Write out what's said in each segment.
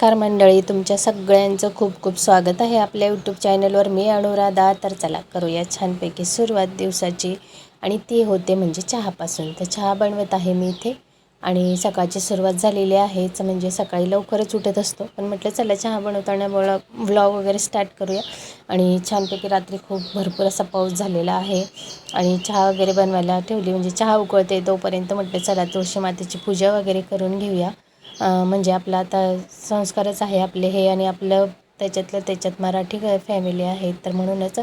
नमस्कार मंडळी तुमच्या सगळ्यांचं खूप खूप स्वागत आहे. आपल्या यूट्यूब चॅनलवर मी अनुराधा. तर चला करूया छानपैकी सुरुवात दिवसाची. आणि ती होते म्हणजे चहापासून. तर चहा बनवत आहे मी इथे. आणि सकाळची सुरुवात झालेली आहेच म्हणजे सकाळी लवकरच उठत असतो. पण म्हटलं चला चहा बनवताना ब्लॉ व्लॉग वगैरे स्टार्ट करूया. आणि छानपैकी रात्री खूप भरपूर असा पाऊस झालेला आहे. आणि चहा वगैरे बनवायला ठेवली. म्हणजे चहा उकळते तोपर्यंत म्हटलं चला तुळशी मातेची पूजा वगैरे करून घेऊया. म्हणजे आपला आता संस्कारच आहे आपले हे आणि आपलं त्याच्यातलं त्याच्यात मराठी फॅमिली आहे. तर म्हणूनच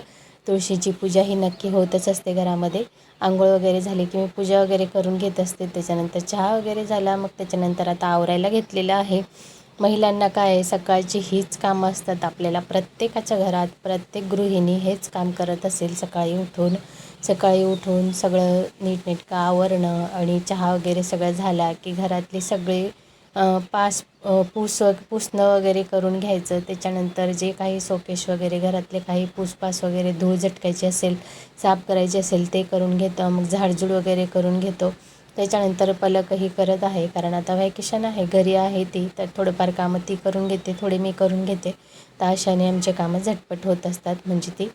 तुळशीची पूजा ही नक्की होतच असते घरामध्ये. आंघोळ वगैरे झाली की मी पूजा वगैरे करून घेत असते. त्याच्यानंतर चहा वगैरे झाला मग त्याच्यानंतर आता आवरायला घेतलेलं आहे. महिलांना काय सकाळची हीच कामं असतात आपल्याला. प्रत्येकाच्या घरात प्रत्येक गृहिणी हेच काम करत असेल सकाळी उठून. सकाळी उठून सगळं नीटनेटकं आवरणं आणि चहा वगैरे सगळं झाला की घरातली सगळी पास अ, पुसणं वगैरे करून घ्यायचं. त्याच्यानंतर जे काही शोकेश वगैरे घरातले काही पुसपास वगैरे धूळ झटकायची असेल साफ करायची असेल ते करून घेतो. मग झाडझूड वगैरे करून घेतो. त्याच्यानंतर पलकही करत आहे. कारण आता व्हॅकेशन आहे घरी आहे ती तर थोडंफार कामं ती करून घेते थोडी मी करून घेते. तर अशाने आमचे कामं झटपट होत असतात. म्हणजे ती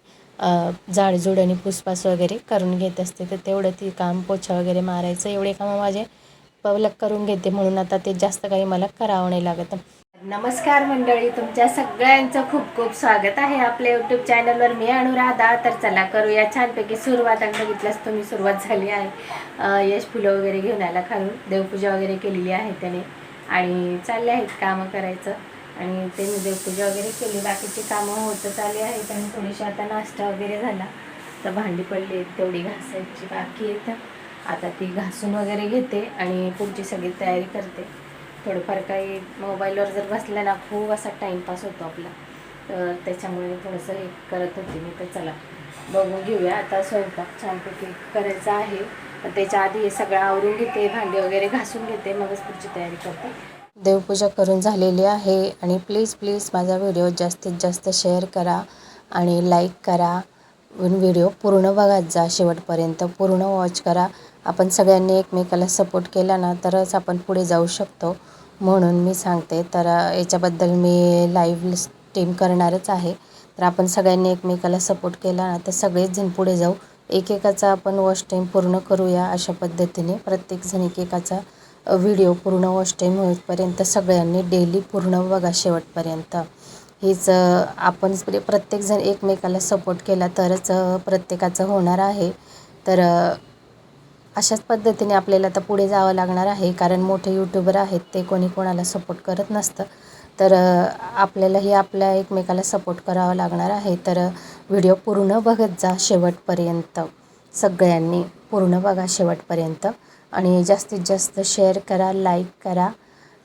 झाडझूड आणि पुसपास वगैरे करून घेत असते. तर तेवढं ती काम पोछा वगैरे मारायचं एवढे कामं माझे पवलक करून घेते म्हणून आता ते जास्त काही मला करावं नाही लागत. नमस्कार मंडळी तुमच्या सगळ्यांचं खूप खूप स्वागत आहे आपल्या यूट्यूब चॅनलवर मी अनुराधा. तर चला करूया छानपैकी सुरुवात. आणि बघितल्यास तुम्ही सुरुवात झाली आहे. यश फुलं वगैरे घेऊन आला खालून. देवपूजा वगैरे केलेली आहे त्याने. आणि चालले आहेत कामं करायचं. आणि त्यांनी देवपूजा वगैरे केली. बाकीची कामं होतच आली आहेत. आणि थोडीशी आता नाश्ता वगैरे झाला. तर भांडी पडली आहेत. तेवढी घासायची बाकी आहेत. आता ती घासून वगैरे घेते आणि पुढची सगळी तयारी करते. थोडंफार काही मोबाईलवर जर बसलं ना खूप असा टाईमपास होतो आपला. तर त्याच्यामुळे थोडंसं हे करत होते मी तर चला बघून घेऊया. आता स्वयंपाक छानपैकी करायचा आहे. त्याच्या आधी हे सगळं आवरून घेते भांडी वगैरे घासून घेते मगच पुढची तयारी करते. देवपूजा करून झालेली आहे आणि प्लीज प्लीज माझा व्हिडिओ जास्तीत जास्त शेअर करा आणि लाईक करा. व्हिडिओ पूर्ण बघत जा शेवटपर्यंत पूर्ण वॉच करा. आपण सगळ्यांनी एकमेकाला सपोर्ट केला ना तरच आपण पुढे जाऊ शकतो. म्हणून मी सांगते तर याच्याबद्दल मी लाईव्ह स्ट्रीम करणारच आहे. तर आपण सगळ्यांनी एकमेकाला सपोर्ट केला ना तर सगळेच जण पुढे जाऊ. एकेकाचा आपण वॉश टाईम पूर्ण करूया अशा पद्धतीने. प्रत्येकजण एकेकाचा व्हिडिओ पूर्ण वॉश टाईम होईपर्यंत सगळ्यांनी डेली पूर्ण बघा शेवटपर्यंत. हीच आपण प्रत्येकजण एकमेकाला सपोर्ट केला तरच प्रत्येकाचं होणार आहे. तर अशाच पद्धतीने आपल्याला आता पुढे जावं लागणार आहे कारण मोठे यूट्यूबर आहेत ते कोणी कोणाला सपोर्ट करत नसतं. तर आपल्यालाही आपल्या एकमेकाला सपोर्ट करावा लागणार आहे. तर व्हिडिओ पूर्ण बघत जा शेवटपर्यंत. सगळ्यांनी पूर्ण बघा शेवटपर्यंत. आणि जास्तीत जास्त शेअर करा लाईक करा.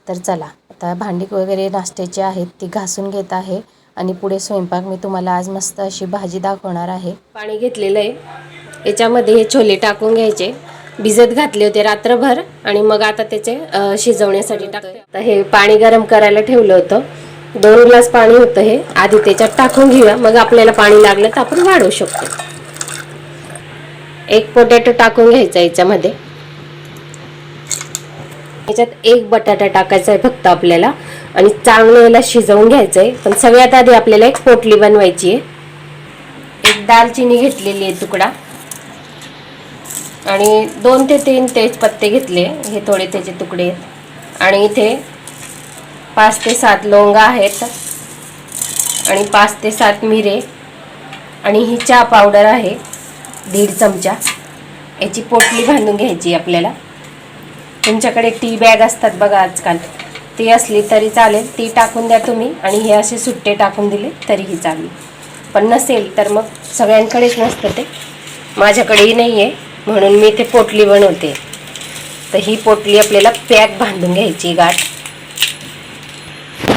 तर चला आता भांडी वगैरे नाश्त्याची आहेत ती घासून घेत आहे. आणि पुढे स्वयंपाक मी तुम्हाला आज मस्त अशी भाजी दाखवणार आहे. पाणी घेतलेलं आहे. याच्यामध्ये हे छोले टाकून घ्यायचे. भिजत घातले होते रात्रभर आणि मग आता त्याचे शिजवण्यासाठी टाकते हे पाणी गरम करायला ठेवलं होतं. दोन ग्लास पाणी होतं हे. आधी त्याच्यात टाकून घेऊया. मग आपल्याला पाणी लागलं तर आपण वाढवू शकतो. एक पोटॅटो टाकून घ्यायचा याच्यामध्ये. याच्यात एक बटाटा टाकायचा आहे फक्त आपल्याला. आणि चांगलं याला शिजवून घ्यायचं आहे पण सगळ्यात आधी आपल्याला एक पोटली बनवायची आहे. एक दालचिनी घेतलेली आहे तुकडा. आणि दोन ते तीन तेजपत्ते घेतले. हे थोडे त्याचे तुकडे आहेत. आणि इथे पाच ते सात लोंगा आहेत. आणि पाच ते सात मिरे. आणि ही चहा पावडर आहे दीड चमचा. याची पोटली बांधून घ्यायची आपल्याला. तुमच्याकडे टी बॅग असतात बघा आजकाल. ती असली तरी चालेल. ती टाकून द्या तुम्ही. आणि हे असे सुट्टे टाकून दिले तरीही चालेल. पण नसेल तर मग सगळ्यांकडेच नसतं ते. माझ्याकडेही नाही आहे म्हणून मी ते पोटली बनवते. तर ही पोटली आपल्याला पॅक बांधून घ्यायची गाठ.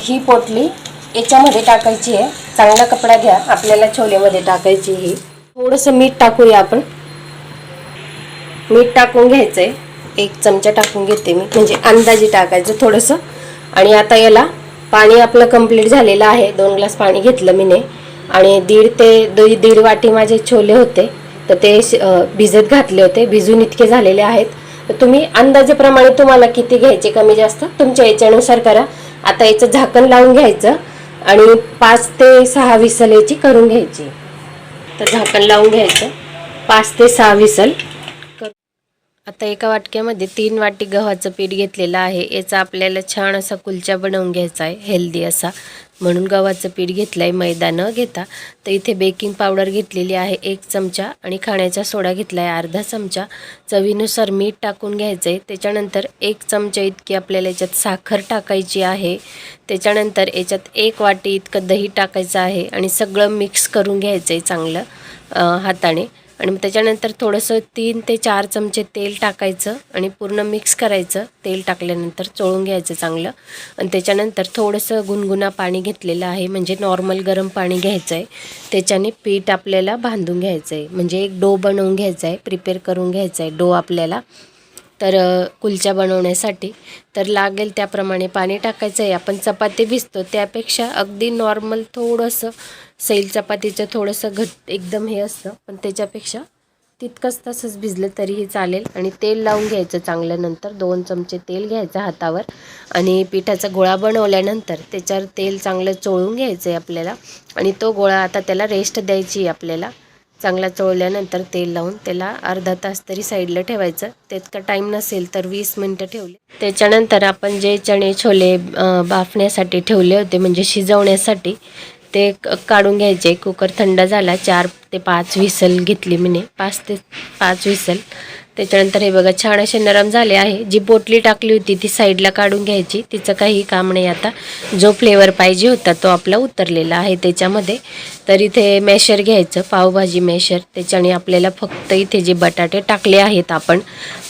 ही पोटली याच्यामध्ये टाकायची आहे. चांगला कपडा घ्या. आपल्याला छोलेमध्ये टाकायची ही. थोडंसं मीठ टाकूया आपण. मीठ टाकून घ्यायचंय. एक चमचा टाकून घेते मी. म्हणजे अंदाजे टाकायचं थोडंसं. आणि आता याला पाणी आपलं कंप्लीट झालेलं आहे. दोन ग्लास पाणी घेतलं मीने. आणि दीड ते दीड वाटी माझे छोले होते. तर ते भिजत घातले होते. भिजून इतके झालेले आहेत. तर तुम्ही अंदाजेप्रमाणे तुम्हाला किती घ्यायचे कमी जास्त? तुमच्या याच्यानुसार करा. आता याचं झाकण लावून घ्यायचं आणि पाच ते सहा विसल याची करून घ्यायची. तर झाकण लावून घ्यायचं. पाच ते सहा विसल. आता एका वाटक्यामध्ये तीन वाटी गव्हाचं पीठ घेतलेलं आहे. याचा आपल्याला छान असा कुलचा बनवून घ्यायचा आहे. हेल्दी असा. म्हणून गव्हाचं पीठ घेतलं आहे मैदा न घेता. तर इथे बेकिंग पावडर घेतलेली आहे एक चमचा. आणि खाण्याचा सोडा घेतला आहे अर्धा चमचा. चवीनुसार मीठ टाकून घ्यायचं आहे त्याच्यानंतर एक चमचा इतकी आपल्याला याच्यात साखर टाकायची आहे. त्याच्यानंतर याच्यात एक वाटी इतकं दही टाकायचं आहे. आणि सगळं मिक्स करून घ्यायचं आहे चांगलं हाताने. आणि मग त्याच्यानंतर थोडंसं तीन ते चार चमचे तेल टाकायचं आणि पूर्ण मिक्स करायचं. तेल टाकल्यानंतर चोळून घ्यायचं चांगलं. आणि त्याच्यानंतर थोडंसं गुणगुणा पाणी घेतलेलं आहे. म्हणजे नॉर्मल गरम पाणी घ्यायचं आहे त्याच्याने पीठ आपल्याला बांधून घ्यायचं आहे म्हणजे एक डो बनवून घ्यायचा आहे प्रिपेअर करून घ्यायचा आहे डो आपल्याला. तर कुलच्या बनवण्यासाठी. तर लागेल त्याप्रमाणे पाणी टाकायचं आहे आपण चपाती भिजतो. त्यापेक्षा अगदी नॉर्मल थोडंसं सैल चपातीचं थोडंसं घट एकदम हे असतं पण त्याच्यापेक्षा तितकंच तसंच भिजलं तरीही चालेल. आणि तेल लावून घ्यायचं चांगलं नंतर दोन चमचे तेल घ्यायचं हातावर. आणि पिठाचा गोळा बनवल्यानंतर त्याच्यावर तेल चांगलं चोळून घ्यायचं आहे आपल्याला. आणि तो गोळा आता त्याला रेस्ट द्यायची आहे आपल्याला. चांगला चोळल्यानंतर तेल लावून त्याला अर्धा तास तरी साईडला ठेवायचं. तितका टाईम नसेल तर वीस मिनटं ठेवले. त्याच्यानंतर आपण जे चणे छोले बाफण्यासाठी ठेवले होते म्हणजे शिजवण्यासाठी ते क- काढून घ्यायचे. कुकर थंड झाला चार ते पाच विसल घेतली मी पाच ते पाच विसल. त्याच्यानंतर हे बघा छान असे नरम झाले आहे. जी पोटली टाकली होती ती साईडला काढून घ्यायची. तिचं काही काम नाही आता. जो फ्लेवर पाहिजे होता तो आपला उतरलेला आहे त्याच्यामध्ये. तर इथे मॅशर घ्यायचं पावभाजी मॅशर. त्याच्याने आपल्याला फक्त इथे जे बटाटे टाकले आहेत आपण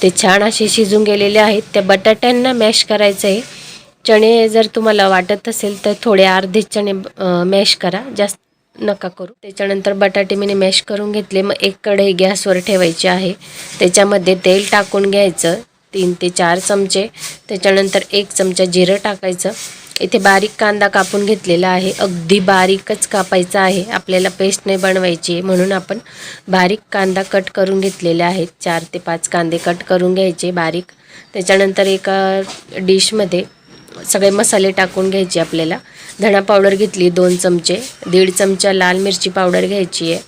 ते छान असे शिजून गेलेले आहेत. त्या बटाट्यांना मॅश करायचं आहे चणे जर तुम्हाला वाटत असेल तर थोडे अर्धे चणे मॅश करा. जास्त नका करू. त्याच्यानंतर बटाटे मी मॅश करून घेतले. मग एक कढई गॅसवर ठेवायची आहे. त्याच्यामध्ये तेल टाकून घ्यायचं. तीन ते चार चमचे. त्याच्यानंतर एक चमचा जिरं टाकायचं. इथे बारीक कांदा कापून घेतलेला आहे. अगदी बारीकच कापायचा आहे. आपल्याला पेस्ट नाही बनवायची आहे. म्हणून आपण बारीक कांदा कट करून घेतलेले आहेत. चार ते पाच कांदे कट करून घ्यायचे बारीक. त्याच्यानंतर एका डिशमध्ये सगळे मसाले टाकून घ्यायचे आपल्याला. धणा पावडर घेतली दोन चमचे दीड चमचा लाल मिरची पावडर घ्यायची आहे.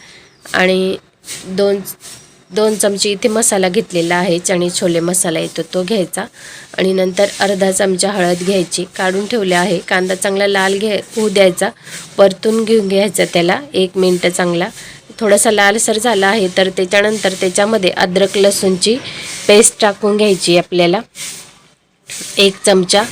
आणि दोन दोन चमचे इथे मसाला घेतलेला आहे चणे छोले मसाला येतो तो घ्यायचा. आणि नंतर अर्धा चमचा हळद घ्यायची काढून ठेवले आहे. कांदा चांगला लाल घे होऊ द्यायचा. परतून घेऊन घ्यायचा त्याला एक मिनटं चांगला. थोडासा लालसर झाला आहे तर त्याच्यानंतर त्याच्यामध्ये अद्रक लसूणची पेस्ट टाकून घ्यायची आपल्याला. एक चमचा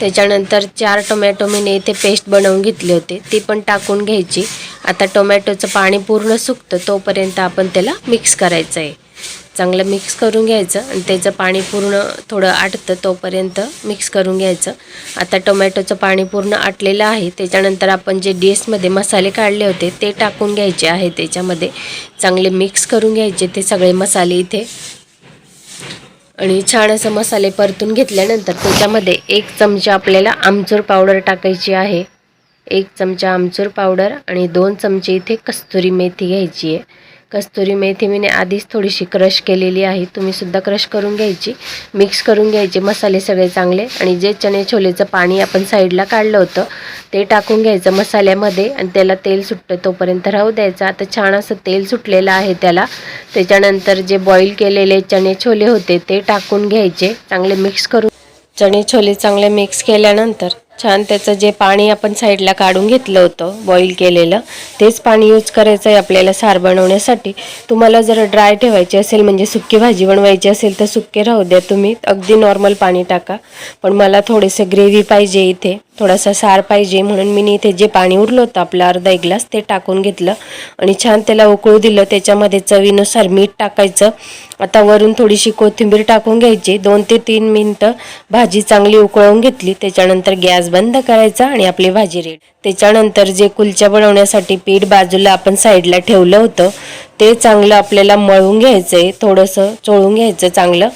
त्याच्यानंतर चार टोमॅटो मी इथे पेस्ट बनवून घेतले होते. ती पण टाकून घ्यायची. आता टोमॅटोचं पाणी पूर्ण सुकतं तोपर्यंत आपण त्याला मिक्स करायचं आहे चांगलं मिक्स करून घ्यायचं आणि त्याचं पाणी पूर्ण थोडं आटतं तोपर्यंत मिक्स करून घ्यायचं. आता टोमॅटोचं पाणी पूर्ण आटलेलं आहे. त्याच्यानंतर आपण जे डिशमध्ये मसाले काढले होते ते टाकून घ्यायचे आहे त्याच्यामध्ये. चांगले मिक्स करून घ्यायचे ते सगळे मसाले इथे आणि छान असं मसाले परतून घेतल्यानंतर त्याच्यामध्ये एक चमचा आपल्याला आमचूर पावडर टाकायची आहे. एक चमचा आमचूर पावडर आणि दोन चमचे इथे कस्तुरी मेथी घ्यायची आहे. कस्तुरी मेथी मी आधीच थोडीशी क्रश केलेली आहे. तुम्ही सुद्धा क्रश करून घ्यायची. मिक्स करून घ्यायचे. मसाले सगळे चांगले. आणि जे चणे छोलेचं पाणी आपण साईडला काढलं होतं ते टाकून घ्यायचं मसाल्यामध्ये. आणि त्याला तेल सुटतं तोपर्यंत राहू द्यायचं. आता छान असं तेल सुटलेलं आहे त्याला. त्याच्यानंतर जे बॉईल केलेले चणे छोले होते ते टाकून घ्यायचे. चांगले मिक्स करून. चणे छोले चांगले मिक्स केल्यानंतर छान त्याचं जे पाणी आपण साईडला काढून घेतलं होतं बॉईल केलेलं तेच पाणी यूज करायचं आहे आपल्याला सार बनवण्यासाठी. तुम्हाला जर ड्राय ठेवायची असेल म्हणजे सुक्की भाजी बनवायची असेल तर सुक्के राहू द्या तुम्ही. अगदी नॉर्मल पाणी टाका. पण मला थोडेसे ग्रेव्ही पाहिजे इथे. थोडासा सार पाहिजे म्हणून मी इथे जे पाणी उरलं होतं आपलं अर्धा एक ग्लास ते टाकून घेतलं आणि छान त्याला उकळू दिलं. त्याच्यामध्ये चवीनुसार मीठ टाकायचं. आता वरून थोडीशी कोथिंबीर टाकून घ्यायची. दोन ते तीन मिनटं भाजी चांगली उकळवून घेतली. त्याच्यानंतर गॅस बंद करायचा आणि आपली भाजी रेड त्याच्यानंतर जे कुलच्या बनवण्यासाठी पीठ बाजूला आपण साईडला ठेवलं होतं ते चांगलं आपल्याला मळून घ्यायचं आहे थोडंसं चोळून घ्यायचं चांगलं.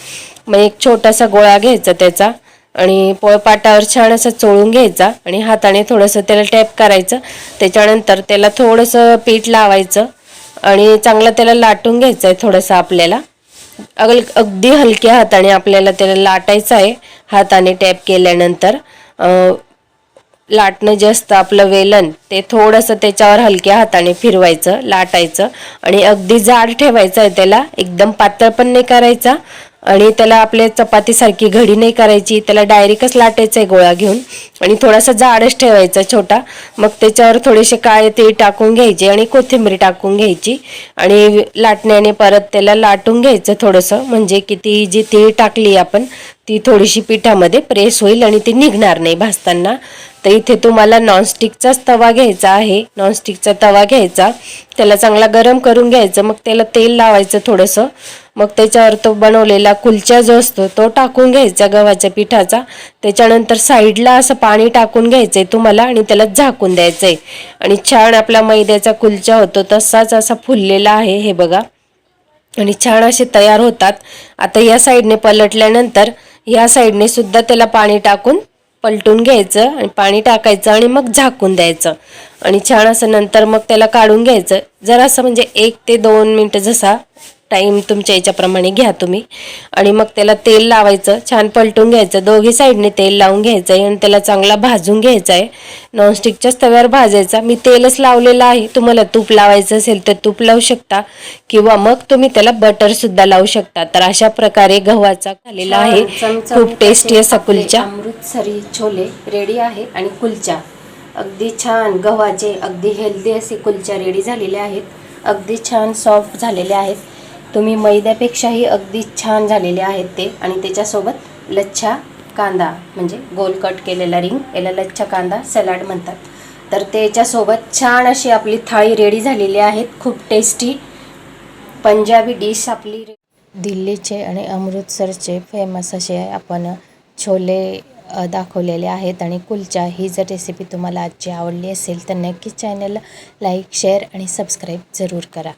मग एक छोटासा गोळा घ्यायचा त्याचा. आणि पोळपाटावर छान असं चोळून घ्यायचा आणि हाताने थोडंसं त्याला टॅप करायचं. त्याच्यानंतर त्याला थोडंसं पीठ लावायचं आणि चांगलं त्याला लाटून घ्यायचं आहे थोडंसं आपल्याला. अगल अगदी हलक्या हाताने आपल्याला त्याला लाटायचं आहे हाताने टॅप केल्यानंतर लाटणं जे असतं आपलं वेलन ते थोडंसं त्याच्यावर हलक्या हाताने फिरवायचं लाटायचं आणि अगदी जाड ठेवायचं आहे त्याला. एकदम पातळ पण नाही करायचा. आणि त्याला आपल्या चपातीसारखी घडी नाही करायची त्याला डायरेक्टच लाटायचं आहे गोळा घेऊन आणि थोडासा जाडच ठेवायचा छोटा. मग त्याच्यावर थोडेसे काळे ते टाकून घ्यायचे आणि कोथिंबीर टाकून घ्यायची. आणि लाटण्याने परत त्याला लाटून घ्यायचं थोडंसं. म्हणजे की ती जी तीळ टाकली आपण ती थोडीशी पिठामध्ये प्रेस होईल आणि ती निघणार नाही भाजताना. तर इथे तुम्हाला नॉनस्टिकचाच तवा घ्यायचा आहे. नॉनस्टिकचा तवा घ्यायचा. त्याला चांगला गरम करून घ्यायचं. मग त्याला तेल लावायचं थोडंसं. मग त्याच्यावर तो बनवलेला कुलचा जो असतो तो टाकून घ्यायचा गव्हाच्या पिठाचा. त्याच्यानंतर साईडला असं पाणी टाकून घ्यायचं आहे तुम्हाला आणि त्याला झाकून द्यायचं आहे आणि छान आपला मैद्याचा कुलचा होतो तसाच असा फुललेला आहे हे बघा. आणि छान असे तयार होतात. आता या साईडने पलटल्यानंतर या साईडने सुद्धा त्याला पाणी टाकून पलटून घ्यायचं आणि पाणी टाकायचं आणि मग झाकून द्यायचं. आणि छान असं नंतर मग त्याला काढून घ्यायचं. जरासं म्हणजे एक ते दोन मिनटं जसा टाईम तुमच्या याच्याप्रमाणे घ्या तुम्ही. आणि मग त्याला तेल लावायचं छान पलटून घ्यायचं दोघी साईडने तेल लावून घ्यायचं आहे आणि त्याला चांगला भाजून घ्यायचा आहे नॉनस्टिकच्याच तव्यावर भाजायचा. मी तेलच लावलेलं आहे. तुम्हाला तूप लावायचं असेल तर तूप लावू शकता. किंवा मग तुम्ही त्याला बटर सुद्धा लावू शकता. तर अशा प्रकारे गव्हाचा झालेला आहे. खूप टेस्टी असा कुलचा. अमृतसरी छोले रेडी आहे आणि कुलचा. अगदी छान गव्हाचे अगदी हेल्दी असे कुलचा रेडी झालेले आहेत. अगदी छान सॉफ्ट झालेले आहेत. तुम्ही मैद्यापेक्षाही अगदी छान झालेले आहेत ते. आणि त्याच्यासोबत लच्छा कांदा म्हणजे गोल कट केलेला रिंग याला लच्छा कांदा सलाड म्हणतात. तर त्याच्यासोबत छान अशी आपली थाळी रेडी झालेली आहेत. खूप टेस्टी पंजाबी डिश आपली. दिल्लीचे आणि अमृतसरचे फेमस असे आपण छोले दाखवलेले आहेत. आणि कुलचा ही जर रेसिपी तुम्हाला आजची आवडली असेल तर नक्कीच चॅनलला लाईक शेअर आणि सबस्क्राईब जरूर करा.